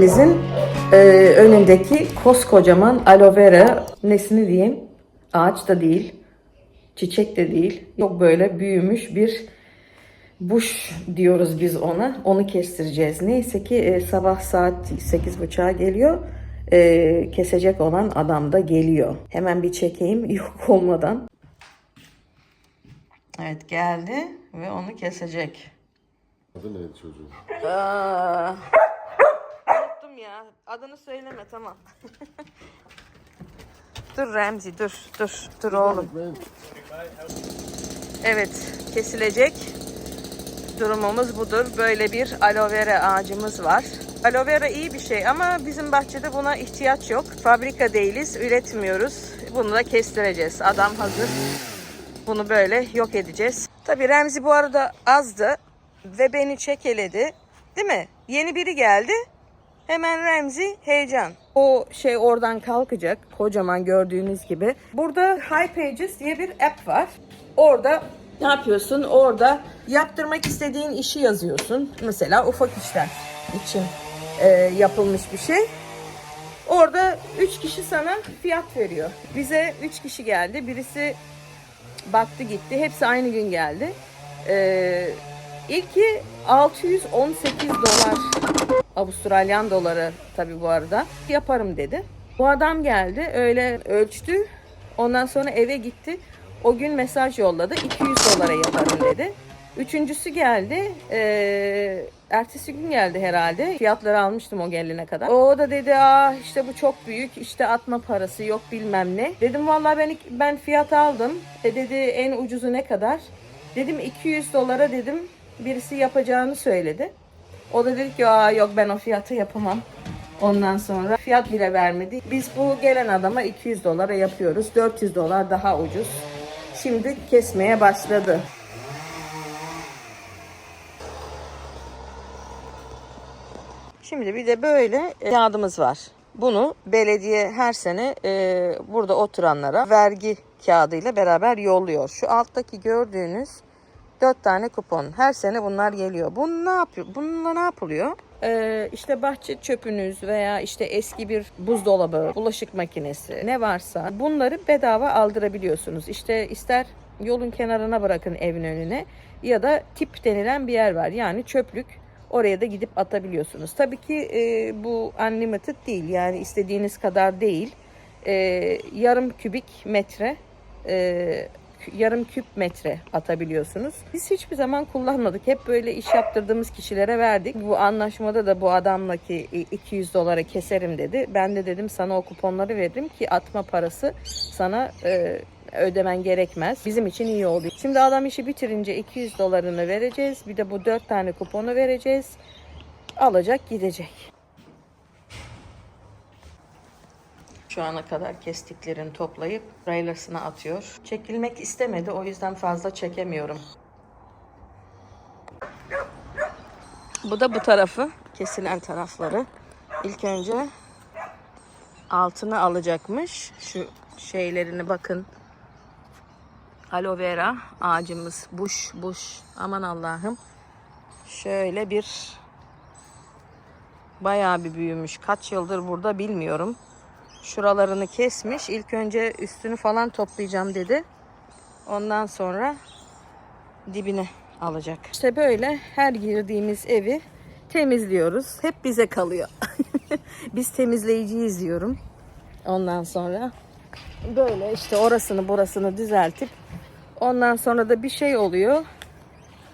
Evimizin e, önündeki koskocaman aloe vera nesini diyeyim? Ağaç da değil, çiçek de değil. Çok böyle büyümüş bir buş diyoruz biz ona. Onu kestireceğiz. Neyse ki e, sabah saat 8.30'a geliyor. E, kesecek olan adam da geliyor. Hemen bir çekeyim yok olmadan. Evet geldi ve onu kesecek. Adı neydi çocuğun? Aa, ya. Adını söyleme tamam. dur Remzi dur dur dur oğlum. Evet kesilecek. Durumumuz budur. Böyle bir aloe vera ağacımız var. Aloe vera iyi bir şey ama bizim bahçede buna ihtiyaç yok. Fabrika değiliz, üretmiyoruz. Bunu da kestireceğiz. Adam hazır. Bunu böyle yok edeceğiz. Tabii Remzi bu arada azdı ve beni çekeledi. Değil mi? Yeni biri geldi. Hemen Remzi heyecan. O şey oradan kalkacak. Kocaman gördüğünüz gibi. Burada High Pages diye bir app var. Orada ne yapıyorsun? Orada yaptırmak istediğin işi yazıyorsun. Mesela ufak işler için e, yapılmış bir şey. Orada 3 kişi sana fiyat veriyor. Bize 3 kişi geldi. Birisi baktı gitti. Hepsi aynı gün geldi. Ee, ilki 618 dolar. Avustralyan doları tabii bu arada. Yaparım dedi. Bu adam geldi. Öyle ölçtü. Ondan sonra eve gitti. O gün mesaj yolladı. 200 dolara yaparım dedi. Üçüncüsü geldi. Ee, ertesi gün geldi herhalde. Fiyatları almıştım o gelene kadar. O da dedi aa işte bu çok büyük. işte atma parası yok bilmem ne. Dedim vallahi ben ben fiyat aldım. E dedi en ucuzu ne kadar? Dedim 200 dolara dedim. Birisi yapacağını söyledi. O da dedi ki aa yok ben o fiyatı yapamam. Ondan sonra fiyat bile vermedi. Biz bu gelen adama 200 dolara yapıyoruz. 400 dolar daha ucuz. Şimdi kesmeye başladı. Şimdi bir de böyle e, kağıdımız var. Bunu belediye her sene e, burada oturanlara vergi kağıdıyla beraber yolluyor. Şu alttaki gördüğünüz dört tane kupon. Her sene bunlar geliyor. Bu ne yapıyor? Bununla ne yapılıyor? Ee, işte bahçe çöpünüz veya işte eski bir buzdolabı, bulaşık makinesi ne varsa bunları bedava aldırabiliyorsunuz. İşte ister yolun kenarına bırakın evin önüne ya da tip denilen bir yer var. Yani çöplük Oraya da gidip atabiliyorsunuz. Tabii ki e, bu unlimited değil. Yani istediğiniz kadar değil. E, yarım kübik metre e, yarım küp metre atabiliyorsunuz. Biz hiçbir zaman kullanmadık. Hep böyle iş yaptırdığımız kişilere verdik. Bu anlaşmada da bu adamla ki 200 dolara keserim dedi. Ben de dedim sana o kuponları veririm ki atma parası sana e, ödemen gerekmez. Bizim için iyi oldu. Şimdi adam işi bitirince 200 dolarını vereceğiz. Bir de bu 4 tane kuponu vereceğiz. Alacak gidecek. Şu ana kadar kestiklerini toplayıp raylasına atıyor. Çekilmek istemedi o yüzden fazla çekemiyorum. Bu da bu tarafı. Kesilen tarafları. İlk önce altını alacakmış. Şu şeylerini bakın. Aloe vera ağacımız. Buş buş. Aman Allah'ım. Şöyle bir bayağı bir büyümüş. Kaç yıldır burada bilmiyorum. Şuralarını kesmiş. İlk önce üstünü falan toplayacağım dedi. Ondan sonra dibine alacak. İşte böyle her girdiğimiz evi temizliyoruz. Hep bize kalıyor. Biz temizleyiciyiz diyorum. Ondan sonra böyle işte orasını burasını düzeltip ondan sonra da bir şey oluyor.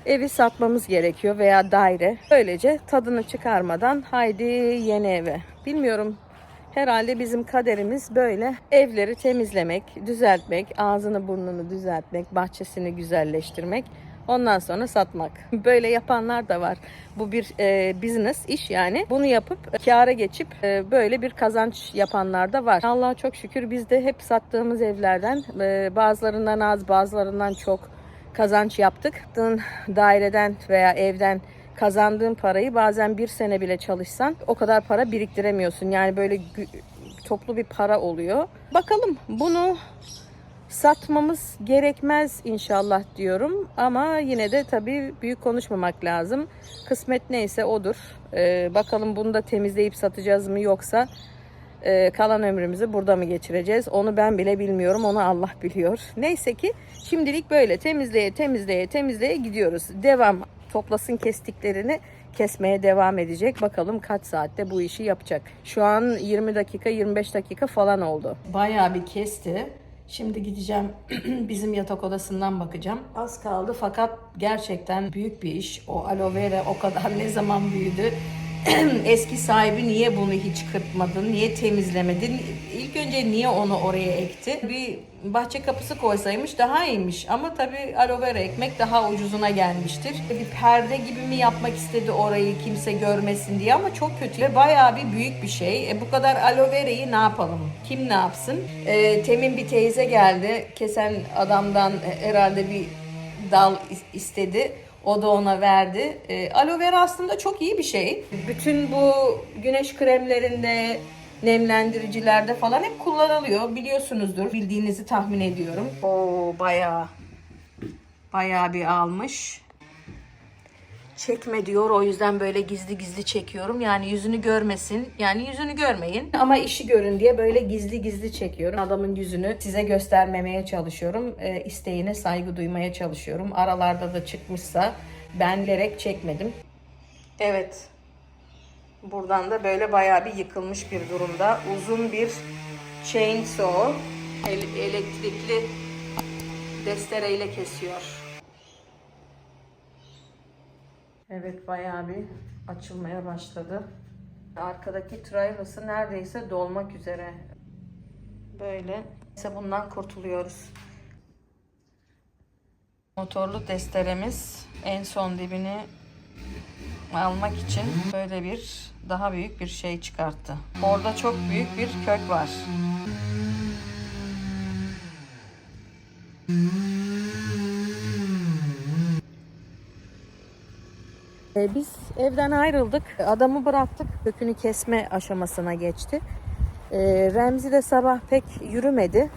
Evi satmamız gerekiyor veya daire. Böylece tadını çıkarmadan haydi yeni eve. Bilmiyorum Herhalde bizim kaderimiz böyle evleri temizlemek, düzeltmek, ağzını burnunu düzeltmek, bahçesini güzelleştirmek. Ondan sonra satmak. Böyle yapanlar da var. Bu bir e, business iş yani. Bunu yapıp kâra geçip e, böyle bir kazanç yapanlar da var. Allah'a çok şükür biz de hep sattığımız evlerden e, bazılarından az bazılarından çok kazanç yaptık. Daireden veya evden kazandığın parayı bazen bir sene bile çalışsan o kadar para biriktiremiyorsun. Yani böyle toplu bir para oluyor. Bakalım bunu Satmamız gerekmez inşallah diyorum ama yine de tabii büyük konuşmamak lazım. Kısmet neyse odur. Ee, bakalım bunu da temizleyip satacağız mı yoksa e, kalan ömrümüzü burada mı geçireceğiz? Onu ben bile bilmiyorum. Onu Allah biliyor. Neyse ki şimdilik böyle temizleye temizleye temizleye gidiyoruz. Devam. Toplasın kestiklerini kesmeye devam edecek. Bakalım kaç saatte bu işi yapacak. Şu an 20 dakika 25 dakika falan oldu. Bayağı bir kesti. Şimdi gideceğim bizim yatak odasından bakacağım. Az kaldı fakat gerçekten büyük bir iş. O aloe vera o kadar ne zaman büyüdü. Eski sahibi niye bunu hiç kırpmadın, niye temizlemedin? İlk önce niye onu oraya ekti? Bir bahçe kapısı koysaymış daha iyiymiş. Ama tabii aloe vera ekmek daha ucuzuna gelmiştir. Bir perde gibi mi yapmak istedi orayı kimse görmesin diye ama çok kötü ve bayağı bir büyük bir şey. E, bu kadar aloe vera'yı ne yapalım? Kim ne yapsın? E, Temin bir teyze geldi. Kesen adamdan e, herhalde bir dal is- istedi. O da ona verdi. E, aloe vera aslında çok iyi bir şey. Bütün bu güneş kremlerinde, nemlendiricilerde falan hep kullanılıyor. Biliyorsunuzdur. Bildiğinizi tahmin ediyorum. Oo bayağı bayağı bir almış. Çekme diyor o yüzden böyle gizli gizli çekiyorum. Yani yüzünü görmesin. Yani yüzünü görmeyin. Ama işi görün diye böyle gizli gizli çekiyorum. Adamın yüzünü size göstermemeye çalışıyorum. E, isteğine saygı duymaya çalışıyorum. Aralarda da çıkmışsa ben bilerek çekmedim. Evet. Buradan da böyle bayağı bir yıkılmış bir durumda. Uzun bir chainsaw el- elektrikli destereyle kesiyor. Evet bayağı bir açılmaya başladı. Arkadaki trailer'sı neredeyse dolmak üzere. Böyle. Ise bundan kurtuluyoruz. Motorlu desteremiz en son dibini almak için böyle bir daha büyük bir şey çıkarttı. Orada çok büyük bir kök var. Ee, Biz evden ayrıldık. Adamı bıraktık. Kökünü kesme aşamasına geçti. Ee, Remzi de sabah pek yürümedi.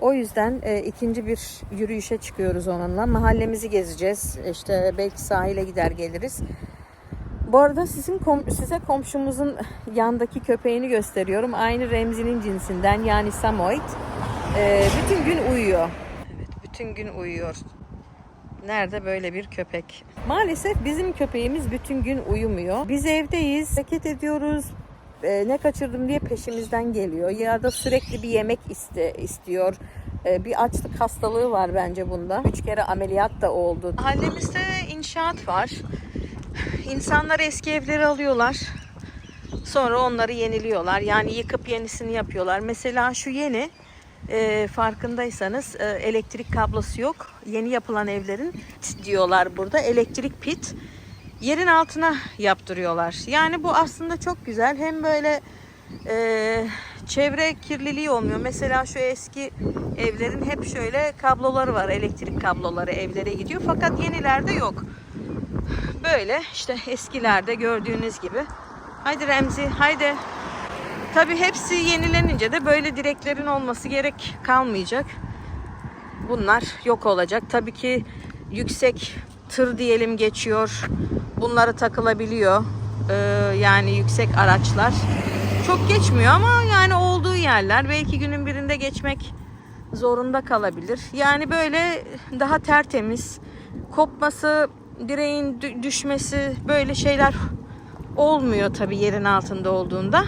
O yüzden e, ikinci bir yürüyüşe çıkıyoruz onunla. Mahallemizi gezeceğiz. İşte belki sahile gider geliriz. Bu arada sizin kom- size komşumuzun yandaki köpeğini gösteriyorum. Aynı Remzi'nin cinsinden yani Samoyed. Ee, bütün gün uyuyor. Evet, bütün gün uyuyor. Nerede böyle bir köpek? Maalesef bizim köpeğimiz bütün gün uyumuyor. Biz evdeyiz, hareket ediyoruz. Ee, ne kaçırdım diye peşimizden geliyor. Ya da sürekli bir yemek iste, istiyor. Ee, bir açlık hastalığı var bence bunda. Üç kere ameliyat da oldu. Mahallemizde inşaat var. İnsanlar eski evleri alıyorlar. Sonra onları yeniliyorlar. Yani yıkıp yenisini yapıyorlar. Mesela şu yeni e, farkındaysanız e, elektrik kablosu yok. Yeni yapılan evlerin diyorlar burada elektrik pit yerin altına yaptırıyorlar. Yani bu aslında çok güzel. Hem böyle e, çevre kirliliği olmuyor. Mesela şu eski evlerin hep şöyle kabloları var. Elektrik kabloları evlere gidiyor. Fakat yenilerde yok. Böyle işte eskilerde gördüğünüz gibi. Haydi Remzi haydi. Tabii hepsi yenilenince de böyle direklerin olması gerek kalmayacak. Bunlar yok olacak. Tabii ki yüksek tır diyelim geçiyor. Bunları takılabiliyor. Ee, yani yüksek araçlar. Çok geçmiyor ama yani olduğu yerler belki günün birinde geçmek zorunda kalabilir. Yani böyle daha tertemiz, kopması, direğin dü- düşmesi böyle şeyler olmuyor tabii yerin altında olduğunda.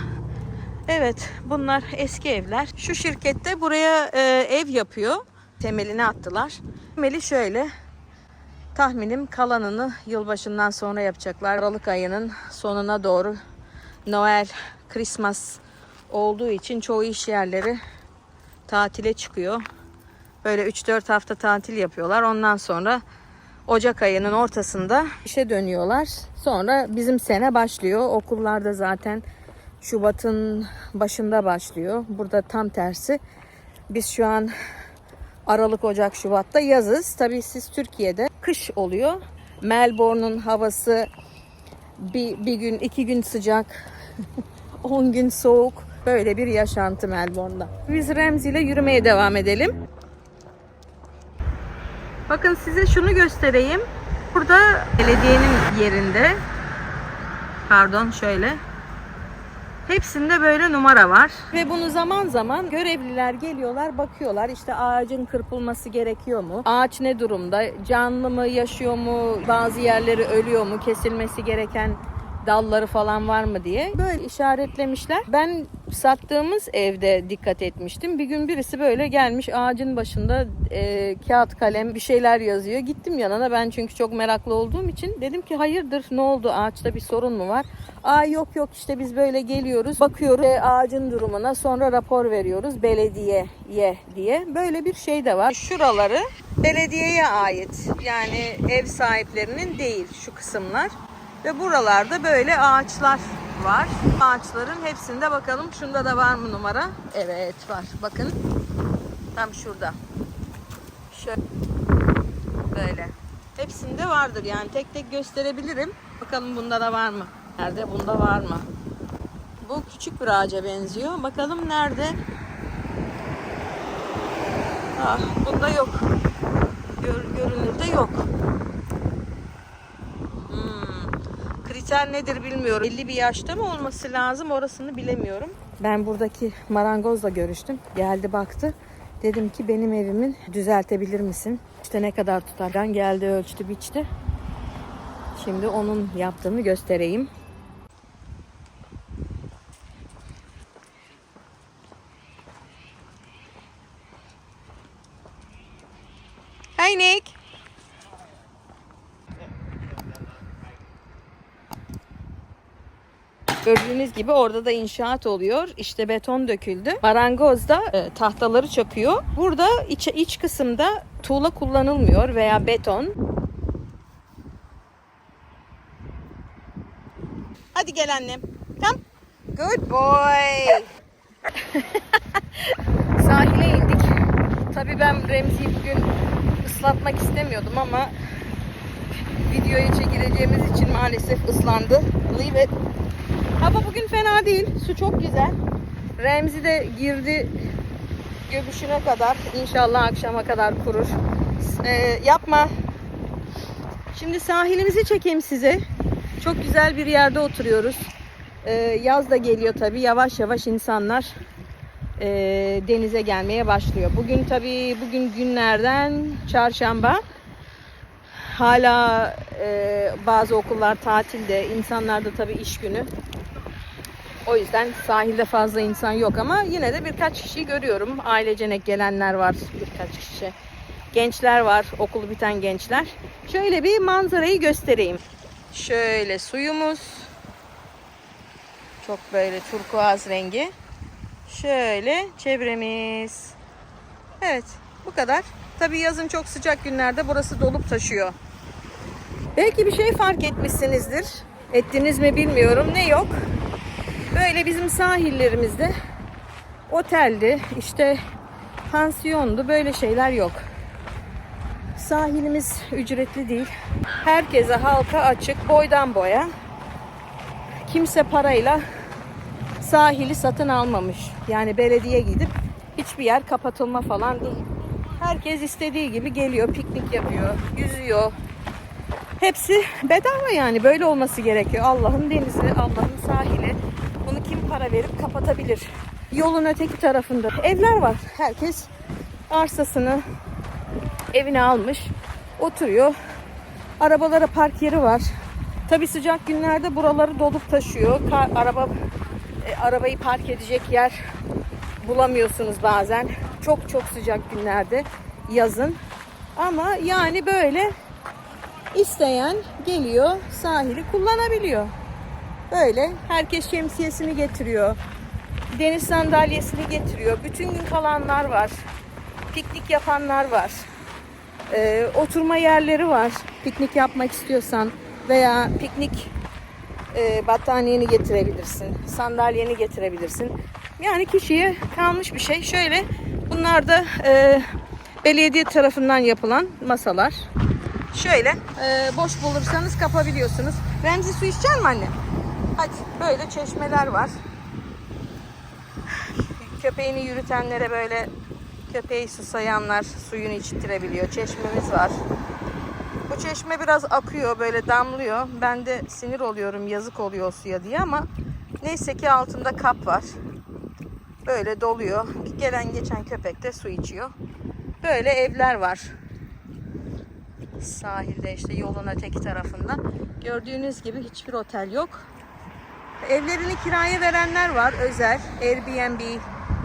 Evet bunlar eski evler. Şu şirkette buraya e, ev yapıyor. Temelini attılar. Temeli şöyle. Tahminim kalanını yılbaşından sonra yapacaklar. Aralık ayının sonuna doğru Noel, Christmas olduğu için çoğu iş yerleri tatile çıkıyor. Böyle 3-4 hafta tatil yapıyorlar. Ondan sonra Ocak ayının ortasında işe dönüyorlar. Sonra bizim sene başlıyor. Okullarda zaten Şubat'ın başında başlıyor. Burada tam tersi. Biz şu an Aralık, Ocak, Şubat'ta yazız. Tabii siz Türkiye'de kış oluyor. Melbourne'un havası bir, bir gün, iki gün sıcak, 10 gün soğuk. Böyle bir yaşantı Melbourne'da. Biz Remzi ile yürümeye devam edelim. Bakın size şunu göstereyim. Burada belediyenin yerinde pardon şöyle Hepsinde böyle numara var. Ve bunu zaman zaman görevliler geliyorlar, bakıyorlar. İşte ağacın kırpılması gerekiyor mu? Ağaç ne durumda? Canlı mı, yaşıyor mu? Bazı yerleri ölüyor mu? Kesilmesi gereken dalları falan var mı diye böyle işaretlemişler. Ben sattığımız evde dikkat etmiştim. Bir gün birisi böyle gelmiş ağacın başında e, kağıt kalem bir şeyler yazıyor. Gittim yanına ben çünkü çok meraklı olduğum için dedim ki hayırdır ne oldu ağaçta bir sorun mu var? Aa yok yok işte biz böyle geliyoruz bakıyoruz e, ağacın durumuna sonra rapor veriyoruz belediyeye diye. Böyle bir şey de var. Şuraları belediyeye ait yani ev sahiplerinin değil şu kısımlar. Ve buralarda böyle ağaçlar var. Ağaçların hepsinde bakalım şunda da var mı numara? Evet var. Bakın. Tam şurada. Şöyle. Böyle. Hepsinde vardır yani tek tek gösterebilirim. Bakalım bunda da var mı? Nerede? Bunda var mı? Bu küçük bir ağaca benziyor. Bakalım nerede? Ah, bunda yok. Gör, görünürde yok. 80 nedir bilmiyorum. 50 bir yaşta mı olması lazım orasını bilemiyorum. Ben buradaki marangozla görüştüm. Geldi baktı. Dedim ki benim evimin düzeltebilir misin? İşte ne kadar tutardan geldi ölçtü biçti. Şimdi onun yaptığını göstereyim. Gibi orada da inşaat oluyor. İşte beton döküldü. Marangoz da e, tahtaları çakıyor. Burada iç, iç kısımda tuğla kullanılmıyor veya beton. Hadi gel annem. Come. Good boy. Sahile indik. Tabii ben Remzi'yi bugün ıslatmak istemiyordum ama videoyu çekileceğimiz için maalesef ıslandı. Leave it. Hava bugün fena değil. Su çok güzel. Remzi de girdi göbüşüne kadar. İnşallah akşama kadar kurur. Ee, yapma. Şimdi sahilimizi çekeyim size. Çok güzel bir yerde oturuyoruz. Ee, yaz da geliyor tabii. Yavaş yavaş insanlar e, denize gelmeye başlıyor. Bugün tabii bugün günlerden çarşamba. Hala e, bazı okullar tatilde. İnsanlar da tabii iş günü. O yüzden sahilde fazla insan yok ama yine de birkaç kişi görüyorum. Ailecenek gelenler var birkaç kişi. Gençler var, okulu biten gençler. Şöyle bir manzarayı göstereyim. Şöyle suyumuz. Çok böyle turkuaz rengi. Şöyle çevremiz. Evet, bu kadar. Tabii yazın çok sıcak günlerde burası dolup taşıyor. Belki bir şey fark etmişsinizdir. Ettiniz mi bilmiyorum. Ne yok? Böyle bizim sahillerimizde oteldi, işte pansiyondu böyle şeyler yok. Sahilimiz ücretli değil. Herkese halka açık boydan boya. Kimse parayla sahili satın almamış. Yani belediye gidip hiçbir yer kapatılma falan değil. Herkes istediği gibi geliyor, piknik yapıyor, yüzüyor. Hepsi bedava yani böyle olması gerekiyor. Allah'ın denizi, Allah'ın sahili. Kim para verip kapatabilir? Yolun öteki tarafında evler var. Herkes arsasını evine almış, oturuyor. Arabalara park yeri var. Tabi sıcak günlerde buraları dolup taşıyor. Ka- araba e, arabayı park edecek yer bulamıyorsunuz bazen. Çok çok sıcak günlerde yazın. Ama yani böyle isteyen geliyor sahili kullanabiliyor. Böyle herkes şemsiyesini getiriyor. Deniz sandalyesini getiriyor. Bütün gün kalanlar var. Piknik yapanlar var. Ee, oturma yerleri var. Piknik yapmak istiyorsan veya piknik e, battaniyeni getirebilirsin. Sandalyeni getirebilirsin. Yani kişiye kalmış bir şey. Şöyle bunlar da e, belediye tarafından yapılan masalar. Şöyle e, boş bulursanız kapabiliyorsunuz. Remzi su içecek mi anne? Böyle çeşmeler var. Köpeğini yürütenlere böyle Köpeği susayanlar suyunu içtirebiliyor. Çeşmemiz var. Bu çeşme biraz akıyor, böyle damlıyor. Ben de sinir oluyorum, yazık oluyor suya diye ama neyse ki altında kap var. Böyle doluyor. Gelen geçen köpek de su içiyor. Böyle evler var. Sahilde işte yolun öteki tarafında. Gördüğünüz gibi hiçbir otel yok. Evlerini kiraya verenler var özel. Airbnb,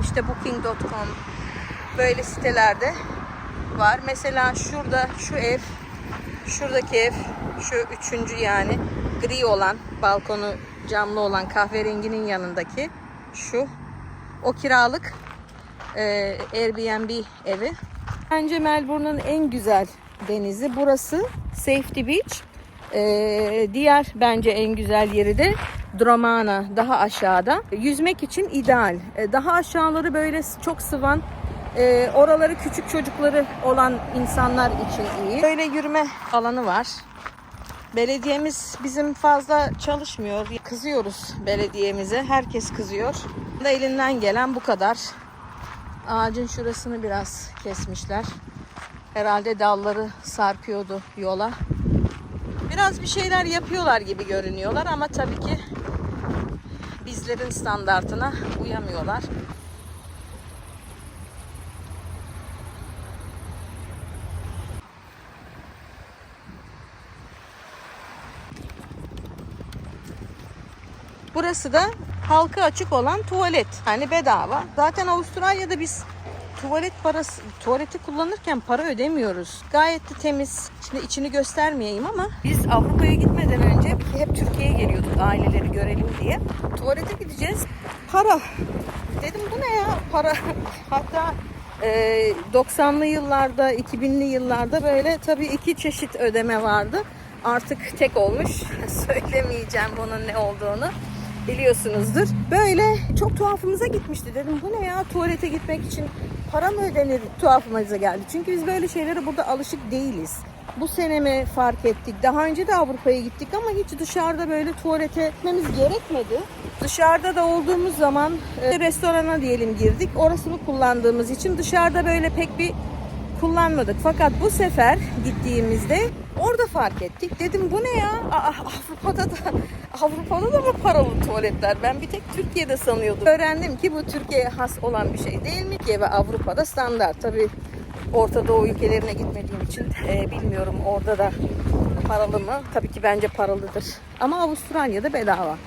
işte booking.com böyle sitelerde var. Mesela şurada şu ev, şuradaki ev, şu üçüncü yani gri olan, balkonu camlı olan kahverenginin yanındaki şu. O kiralık e, Airbnb evi. Bence Melbourne'un en güzel denizi burası. Safety Beach. E, diğer bence en güzel yeri de Dromana daha aşağıda. Yüzmek için ideal. E, daha aşağıları böyle çok sıvan e, oraları küçük çocukları olan insanlar için iyi. Böyle yürüme alanı var. Belediyemiz bizim fazla çalışmıyor. Kızıyoruz belediyemize. Herkes kızıyor. Elinden gelen bu kadar. Ağacın şurasını biraz kesmişler. Herhalde dalları sarkıyordu yola. Biraz bir şeyler yapıyorlar gibi görünüyorlar ama tabii ki bizlerin standartına uyamıyorlar. Burası da halka açık olan tuvalet. Yani bedava. Zaten Avustralya'da biz tuvalet parası tuvaleti kullanırken para ödemiyoruz. Gayet de temiz. Şimdi içini göstermeyeyim ama biz Avrupa'ya gitmeden önce hep Türkiye'ye geliyorduk aileleri görelim diye. Tuvalete gideceğiz. Para. Dedim bu ne ya? Para. Hatta e, 90'lı yıllarda, 2000'li yıllarda böyle tabii iki çeşit ödeme vardı. Artık tek olmuş. Söylemeyeceğim bunun ne olduğunu biliyorsunuzdur. Böyle çok tuhafımıza gitmişti. Dedim bu ne ya tuvalete gitmek için para mı ödenir tuhafımıza geldi. Çünkü biz böyle şeylere burada alışık değiliz. Bu sene mi fark ettik? Daha önce de Avrupa'ya gittik ama hiç dışarıda böyle tuvalete gitmemiz gerekmedi. Dışarıda da olduğumuz zaman e, restorana diyelim girdik. Orasını kullandığımız için dışarıda böyle pek bir kullanmadık. Fakat bu sefer gittiğimizde orada fark ettik. Dedim bu ne ya? Aa, Avrupa'da da Avrupa'da da mı paralı tuvaletler? Ben bir tek Türkiye'de sanıyordum. Öğrendim ki bu Türkiye'ye has olan bir şey değil mi? Türkiye ve Avrupa'da standart. Tabii Orta Doğu ülkelerine gitmediğim için e, bilmiyorum orada da paralı mı? Tabii ki bence paralıdır. Ama Avustralya'da bedava.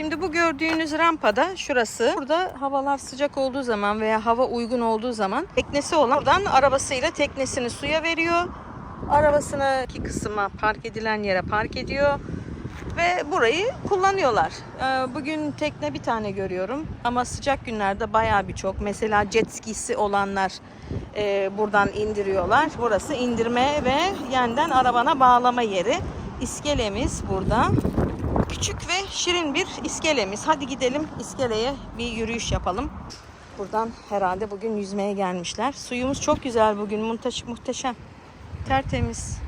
Şimdi bu gördüğünüz rampada şurası. Burada havalar sıcak olduğu zaman veya hava uygun olduğu zaman teknesi olan buradan arabasıyla teknesini suya veriyor. Arabasını iki kısma park edilen yere park ediyor. Ve burayı kullanıyorlar. Ee, Bugün tekne bir tane görüyorum. Ama sıcak günlerde bayağı bir çok. Mesela jet skisi olanlar e, buradan indiriyorlar. Burası indirme ve yeniden arabana bağlama yeri. İskelemiz burada. Küçük ve şirin bir iskelemiz. Hadi gidelim iskeleye bir yürüyüş yapalım. Buradan herhalde bugün yüzmeye gelmişler. Suyumuz çok güzel bugün. Muhteşem. Tertemiz.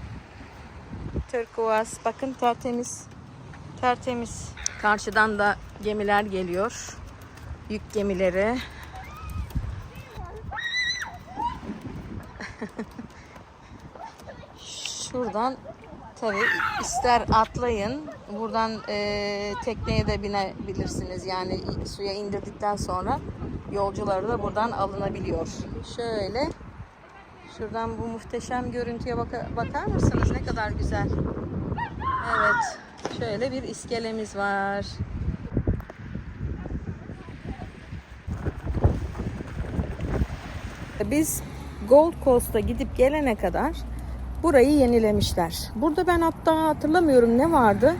Turkuaz. Bakın tertemiz. Tertemiz. Karşıdan da gemiler geliyor. Yük gemileri. Şuradan tabii ister atlayın. Buradan e, tekneye de binebilirsiniz. Yani suya indirdikten sonra yolcuları da buradan alınabiliyor. Şöyle şuradan bu muhteşem görüntüye baka- bakar mısınız? Ne kadar güzel. Evet. Şöyle bir iskelemiz var. Biz Gold Coast'a gidip gelene kadar burayı yenilemişler. Burada ben hatta hatırlamıyorum ne vardı.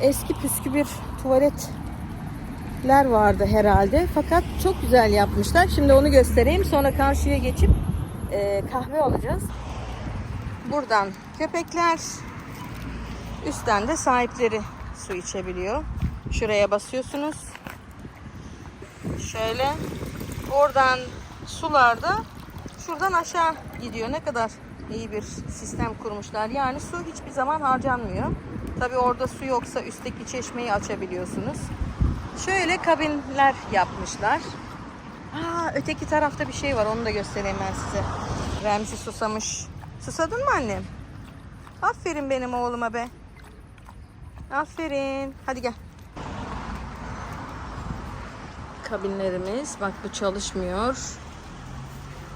Eski püskü bir tuvaletler vardı herhalde. Fakat çok güzel yapmışlar. Şimdi onu göstereyim. Sonra karşıya geçip e, kahve alacağız. Buradan köpekler, üstten de sahipleri su içebiliyor. Şuraya basıyorsunuz. Şöyle oradan sularda şuradan aşağı gidiyor. Ne kadar iyi bir sistem kurmuşlar. Yani su hiçbir zaman harcanmıyor. Tabi orada su yoksa üstteki çeşmeyi açabiliyorsunuz. Şöyle kabinler yapmışlar. Aa, öteki tarafta bir şey var. Onu da göstereyim ben size. Remzi susamış. Susadın mı annem? Aferin benim oğluma be. Aferin. Hadi gel. Kabinlerimiz. Bak bu çalışmıyor.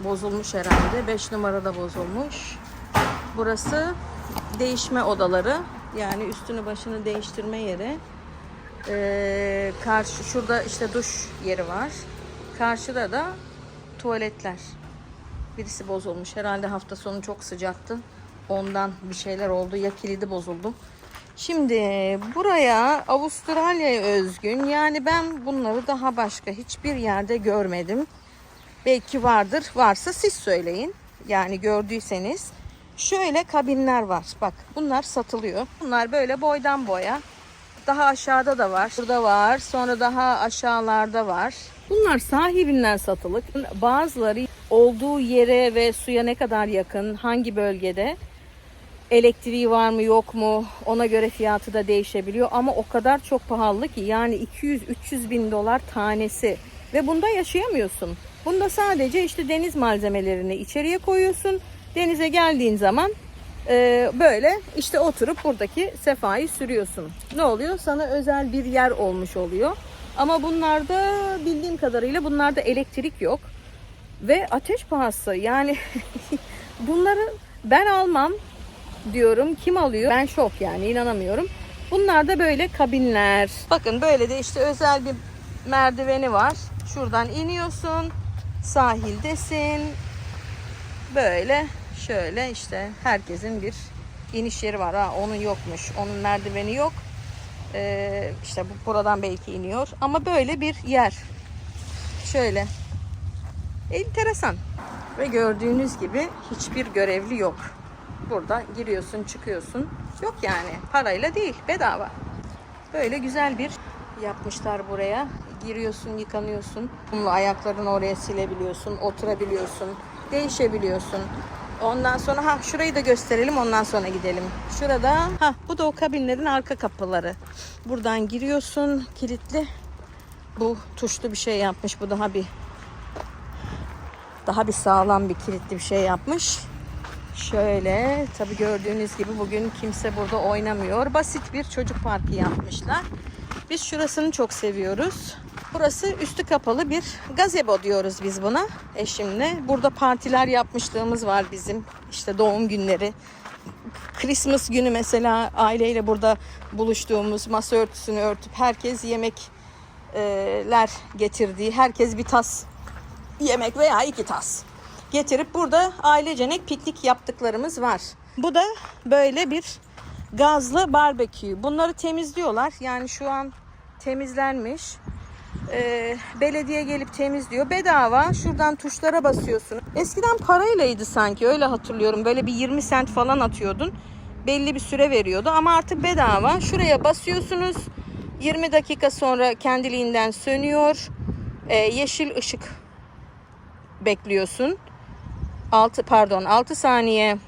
Bozulmuş herhalde. 5 numarada bozulmuş. Burası değişme odaları. Yani üstünü başını değiştirme yeri. Ee, karşı şurada işte duş yeri var. Karşıda da tuvaletler. Birisi bozulmuş. Herhalde hafta sonu çok sıcaktı. Ondan bir şeyler oldu. Ya kilidi bozuldu. Şimdi buraya Avustralya'ya özgün yani ben bunları daha başka hiçbir yerde görmedim. Belki vardır. Varsa siz söyleyin. Yani gördüyseniz. Şöyle kabinler var. Bak bunlar satılıyor. Bunlar böyle boydan boya. Daha aşağıda da var. Burada var. Sonra daha aşağılarda var. Bunlar sahibinden satılık. Bazıları olduğu yere ve suya ne kadar yakın, hangi bölgede elektriği var mı yok mu ona göre fiyatı da değişebiliyor. Ama o kadar çok pahalı ki yani 200-300 bin dolar tanesi. Ve bunda yaşayamıyorsun. Bunda sadece işte deniz malzemelerini içeriye koyuyorsun. Denize geldiğin zaman e, böyle işte oturup buradaki sefayı sürüyorsun. Ne oluyor? Sana özel bir yer olmuş oluyor. Ama bunlarda bildiğim kadarıyla bunlarda elektrik yok. Ve ateş pahası. Yani bunları ben almam diyorum. Kim alıyor? Ben şok yani inanamıyorum. Bunlar da böyle kabinler. Bakın böyle de işte özel bir merdiveni var. Şuradan iniyorsun. Sahildesin. Böyle şöyle işte herkesin bir iniş yeri var. Ha, onun yokmuş. Onun merdiveni yok. Ee, işte bu buradan belki iniyor. Ama böyle bir yer. Şöyle. Enteresan. Ve gördüğünüz gibi hiçbir görevli yok. Burada giriyorsun çıkıyorsun. Yok yani parayla değil bedava. Böyle güzel bir yapmışlar buraya. Giriyorsun yıkanıyorsun. Kumla ayaklarını oraya silebiliyorsun. Oturabiliyorsun. Değişebiliyorsun. Ondan sonra ha şurayı da gösterelim ondan sonra gidelim. Şurada ha bu da o kabinlerin arka kapıları. Buradan giriyorsun kilitli. Bu tuşlu bir şey yapmış. Bu daha bir daha bir sağlam bir kilitli bir şey yapmış. Şöyle tabi gördüğünüz gibi bugün kimse burada oynamıyor. Basit bir çocuk parkı yapmışlar. Biz şurasını çok seviyoruz. Burası üstü kapalı bir gazebo diyoruz biz buna eşimle. Burada partiler yapmışlığımız var bizim. İşte doğum günleri. Christmas günü mesela aileyle burada buluştuğumuz masa örtüsünü örtüp herkes yemekler getirdiği, herkes bir tas yemek veya iki tas getirip burada ailecenek piknik yaptıklarımız var. Bu da böyle bir gazlı barbekü. Bunları temizliyorlar. Yani şu an temizlenmiş. Ee, belediye gelip temizliyor. Bedava. Şuradan tuşlara basıyorsun. Eskiden paraylaydı sanki. Öyle hatırlıyorum. Böyle bir 20 sent falan atıyordun. Belli bir süre veriyordu. Ama artık bedava. Şuraya basıyorsunuz. 20 dakika sonra kendiliğinden sönüyor. Ee, yeşil ışık bekliyorsun. 6 pardon 6 saniye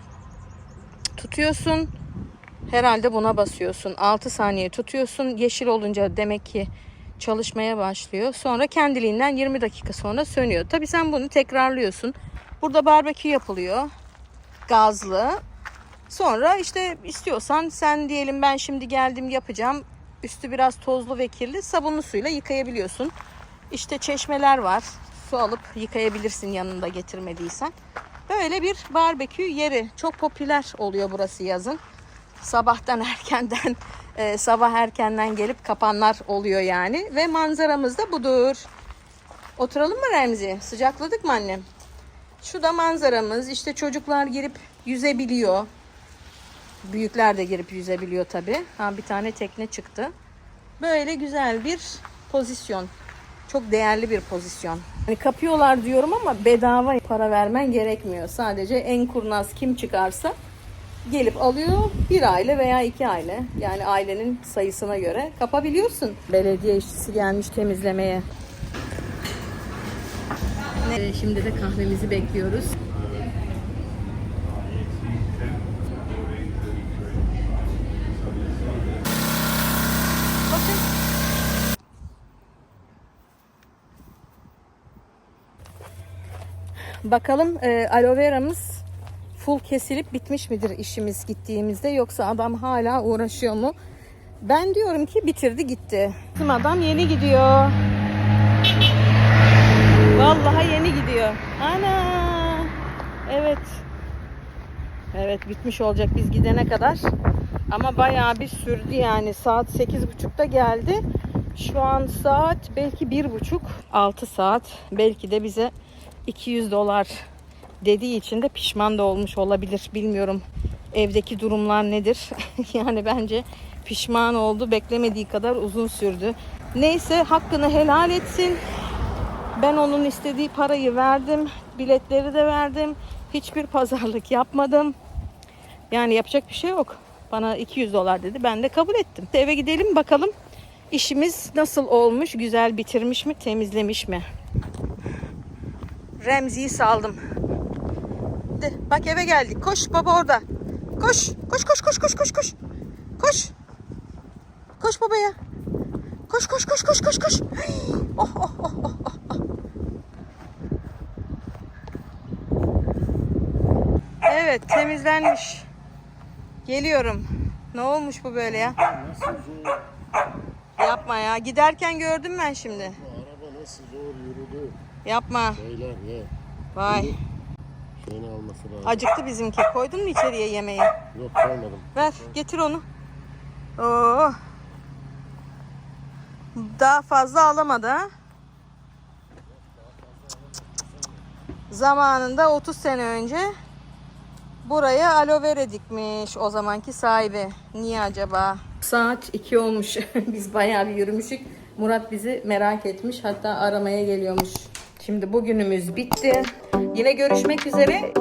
tutuyorsun. Herhalde buna basıyorsun. 6 saniye tutuyorsun. Yeşil olunca demek ki çalışmaya başlıyor. Sonra kendiliğinden 20 dakika sonra sönüyor. Tabi sen bunu tekrarlıyorsun. Burada barbekü yapılıyor. Gazlı. Sonra işte istiyorsan sen diyelim ben şimdi geldim yapacağım. Üstü biraz tozlu ve kirli. Sabunlu suyla yıkayabiliyorsun. İşte çeşmeler var. Su alıp yıkayabilirsin yanında getirmediysen. Böyle bir barbekü yeri. Çok popüler oluyor burası yazın. Sabahtan erkenden, e, sabah erkenden gelip kapanlar oluyor yani. Ve manzaramız da budur. Oturalım mı Remzi? Sıcakladık mı annem? Şu da manzaramız. İşte çocuklar girip yüzebiliyor. Büyükler de girip yüzebiliyor tabii. Ha, bir tane tekne çıktı. Böyle güzel bir pozisyon. Çok değerli bir pozisyon. Hani kapıyorlar diyorum ama bedava para vermen gerekmiyor. Sadece en kurnaz kim çıkarsa gelip alıyor bir aile veya iki aile yani ailenin sayısına göre kapabiliyorsun. Belediye işçisi gelmiş temizlemeye. Ee, şimdi de kahvemizi bekliyoruz. Bakalım e, aloe veramız full kesilip bitmiş midir işimiz gittiğimizde yoksa adam hala uğraşıyor mu? Ben diyorum ki bitirdi gitti. Bizim adam yeni gidiyor. Vallahi yeni gidiyor. Ana. Evet. Evet bitmiş olacak biz gidene kadar. Ama bayağı bir sürdü yani. Saat 8.30'da geldi. Şu an saat belki 1.30. 6 saat. Belki de bize 200 dolar dediği için de pişman da olmuş olabilir. Bilmiyorum evdeki durumlar nedir. yani bence pişman oldu. Beklemediği kadar uzun sürdü. Neyse hakkını helal etsin. Ben onun istediği parayı verdim. Biletleri de verdim. Hiçbir pazarlık yapmadım. Yani yapacak bir şey yok. Bana 200 dolar dedi. Ben de kabul ettim. Eve gidelim bakalım işimiz nasıl olmuş? Güzel bitirmiş mi? Temizlemiş mi? Remzi'yi saldım. De, bak eve geldik. Koş baba orada. Koş. Koş koş koş koş koş koş. Koş. Koş babaya. Koş koş koş koş koş koş. Oh oh oh oh. oh, oh. Evet temizlenmiş. Geliyorum. Ne olmuş bu böyle ya? Nasıl zor? Yapma ya. Giderken gördüm ben şimdi. Bu araba nasıl zor yürüdü. Yapma. Beyler ye. Vay. Şeyini alması lazım. Acıktı bizimki. Koydun mu içeriye yemeği? Yok koymadım. Ver getir onu. Oo. Daha fazla alamadı ha? Zamanında 30 sene önce buraya aloe vera dikmiş o zamanki sahibi. Niye acaba? Saat 2 olmuş. Biz bayağı bir yürümüşük. Murat bizi merak etmiş. Hatta aramaya geliyormuş. Şimdi bugünümüz bitti. Yine görüşmek üzere.